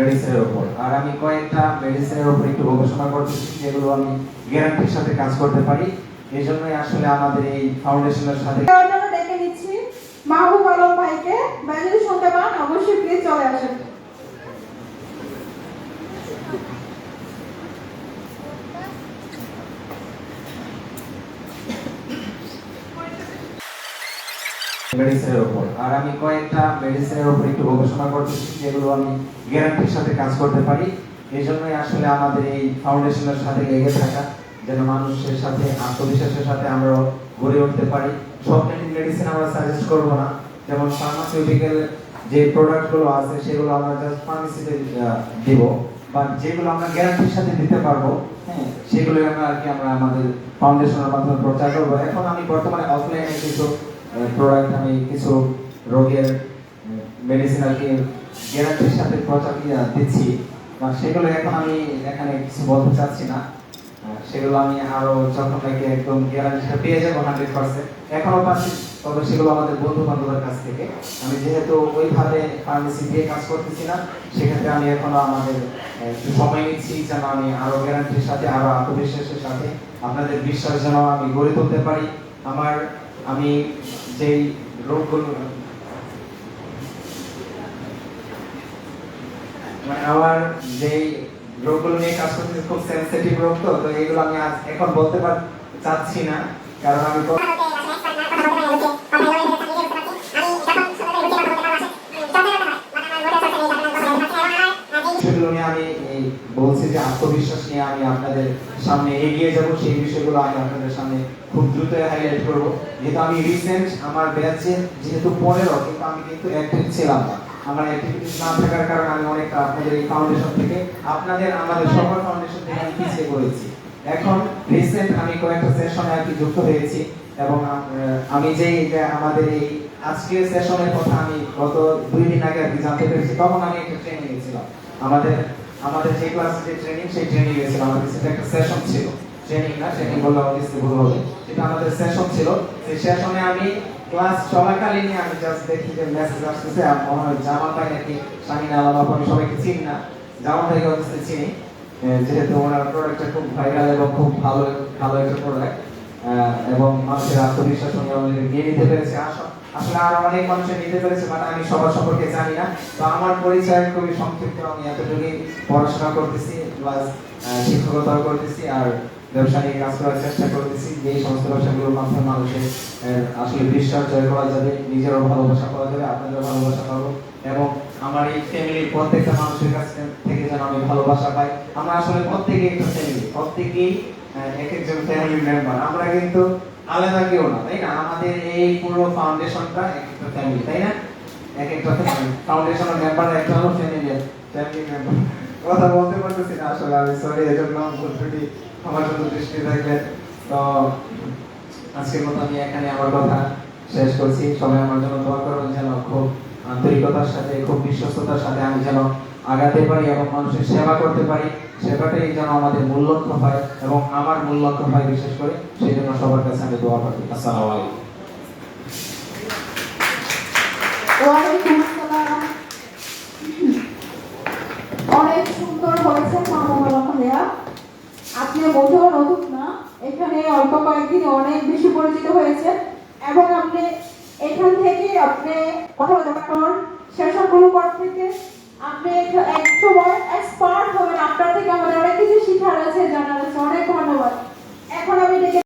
মেডিসিনের উপর। আর আমি কয়েকটা মেডিসিনের উপর একটু গবেষণা করতেছি, যেগুলো আমি গ্যারান্টির সাথে কাজ করতে পারি। এই জন্যই আসলে আমাদের এই ফাউন্ডেশনের সাথে ডেকে নিচ্ছি মাহবুব আলম ভাইকে ভাই শুনতে পান, অবশ্যই প্লিজ চলে আসেন। মেডিসিনের উপর। আর আমি কয়েকটা মেডিসিনের উপর একটু গবেষণা করতেছি, যেগুলো আমি গ্যারান্টির সাথে কাজ করতে পারি। এই জন্যই আসলে আমাদের এই ফাউন্ডেশনের সাথে লেগে থাকা, যেন মানুষের সাথে, আত্মবিশ্বাসের সাথে আমরা গড়ে উঠতে পারি। সব মেডিসিন আমরা সাজেস্ট করব না। যেমন ফার্মাসিউটিক্যাল যে প্রোডাক্টগুলো আছে, সেগুলো আমরা জাস্ট ফার্মেসিতে দিব। বা যেগুলো আমরা গ্যারান্টির সাথে দিতে পারব হ্যাঁ সেগুলো আমরা আর কি আমরা আমাদের ফাউন্ডেশনের মাধ্যমে প্রচার করব। এখন আমি বর্তমানে অফলাইনে কিছু প্রোডাক্ট আমি কিছু রোগের মেডিসিন আর কি গ্যারান্টির সাথে প্রচার দিচ্ছি। সেগুলো এখন আমি এখানে কিছু বলতে চাচ্ছি না। সেগুলো আমি আরও যখন নাকি একদম গ্যারান্টিটা পেয়ে যাব হান্ড্রেড পার্সেন্ট এখনও পাচ্ছি, তবে সেগুলো আমাদের বন্ধু বান্ধবের কাছ থেকে। আমি যেহেতু ওইভাবে ফার্মেসি দিয়ে কাজ করতেছি না, সেক্ষেত্রে আমি এখনও আমাদের একটু সময় নিচ্ছি যেন আমি আরও গ্যারান্টির সাথে, আরও আত্মবিশ্বাসের সাথে আপনাদের বিশ্বাস যেন আমি গড়ে তুলতে পারি। আমার, আমি যেই রোগগুলো মানে আমার যেই রোগগুলো নিয়ে কাজ করতে খুব সেন্সিটিভ রোগ তো তো এগুলো আমি এখন বলতে পার চাচ্ছি না, কারণ আমি তো- সেগুলো নিয়ে আমি এই বলছি যে আত্মবিশ্বাস নিয়ে আমি আপনাদের সামনে এগিয়ে যাব, সেই বিষয়গুলো আমি আপনাদের সামনে খুব দ্রুত হাইলাইট করব। যেহেতু আমি রিসেন্ট আমার ব্যাচে যেহেতু পনেরো, কিন্তু আমি কিন্তু অ্যাক্টিভ ছিলাম না। আমার অ্যাক্টিভিটিস না থাকার কারণে আমি অনেকটা আপনাদের এই ফাউন্ডেশন থেকে, আপনাদের আমাদের সবার ফাউন্ডেশন থেকে আমি পিছিয়ে পড়েছি। এখন রিসেন্ট আমি কয়েকটা সেশনে আর কি যুক্ত হয়েছি এবং আমি যে আমাদের এই আজকের সেশনের কথা আমি গত দুই দিন আগে আর কি জানতে পেরেছি, তখন আমি একটা ট্রেনিং গেছিলাম আমাদের আমাদের যে ক্লাসে যে ট্রেনিং সেই ট্রেনিং গেছিলাম। আমাদের সেটা একটা সেশন ছিল। ট্রেনিং না ট্রেনিং বললে অবভিয়াসলি ভুল হবে। যেটা আমাদের সেশন ছিল। সেই সেশনে আমি ক্লাস চলাকালীন আমি জাস্ট দেখি যে মেসেজ আসতেছে। আর মনে হয় জামা পাই নাকি শাহিন আলাম আপু আমি সবাইকে চিনি না। জামা পাইকে অবশ্যই চিনি? যেহেতু ওনার প্রোডাক্টটা খুব ভাইরাল এবং খুব ভালো ভালো একটা প্রোডাক্ট এবং মানুষের আত্মবিশ্বাস উনি আমাদের নিয়ে নিতে পেরেছে। আস- আসলে আরও অনেক মানুষের নিতে পেরেছে বাট আমি সবার সম্পর্কে জানি না। তো আমার পরিচয় খুবই সংক্ষিপ্ত, আমি এতটুকুই পড়াশোনা করতেছি প্লাস শিক্ষকতাও করতেছি আর ব্যবসা নিয়ে কাজ করার চেষ্টা করতেছি। যে সমস্ত ব্যবসাগুলোর মাধ্যমে মানুষের আসলে বিশ্বাস জয় করা যাবে, নিজেরও ভালোবাসা পাওয়া যাবে, আপনাদেরও ভালোবাসা পাবো। এবং আমার এই ফ্যামিলির প্রত্যেকটা মানুষের কাছ থেকে যেন আমি ভালোবাসা পাই। আমরা আসলে প্রত্যেকেই একটা ফ্যামিলি প্রত্যেকেই এক একজন ফ্যামিলি মেম্বার আমরা কিন্তু আলাদা কেউ না, তাই না? আমাদের এই পুরো ফাউন্ডেশনটা এক একটা ফ্যামিলি তাই না? এক একটা ফ্যামিলি ফাউন্ডেশনের মেম্বার একটা হলো ফ্যামিলি ফ্যামিলি মেম্বার কথা বলতে পারতেছি না আসলে, আমি সরি এজন্য ভুল ত্রুটি আমার জন্য দৃষ্টি রাখবেন তো, আজকের মতো আমি এখানে আমার কথা শেষ করছি। সবাই আমার জন্য দোয়া করবেন যেন খুব আন্তরিকতার সাথে, খুব বিশ্বস্ততার সাথে আমি যেন আগাতে পারি এবং মানুষের সেবা করতে পারি সেবাটাই যেন আমাদের মূল লক্ষ্য হয় এবং আমার মূল লক্ষ্য হয় বিশেষ করে সেই জন্য সবার কাছে আমি দোয়া করি আসসালামু আলাইকুম। অনেক সুন্দর হয়েছে আপনি মোটেও নতুন না, এখানে অল্প কয়েকদিন অনেক বেশি পরিচিত হয়েছে এবং আপনি এখান থেকে আপনি কথা বলতে পারেন কোনো পর থেকে আপনি